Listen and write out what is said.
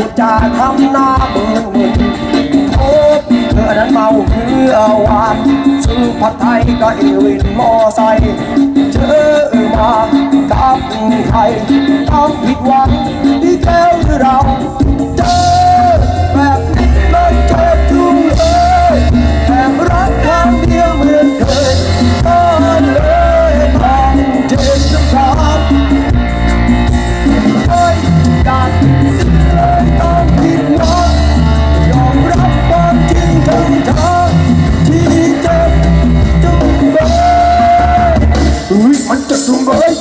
พูดจาทำหน้าเบื่อหมึนโอ้เธอนั้นเมาเพื่อหวานซื้อผัดไทยก็เอวินมอไซค์เจอมากับใคร உள் மட்ட தும்பவை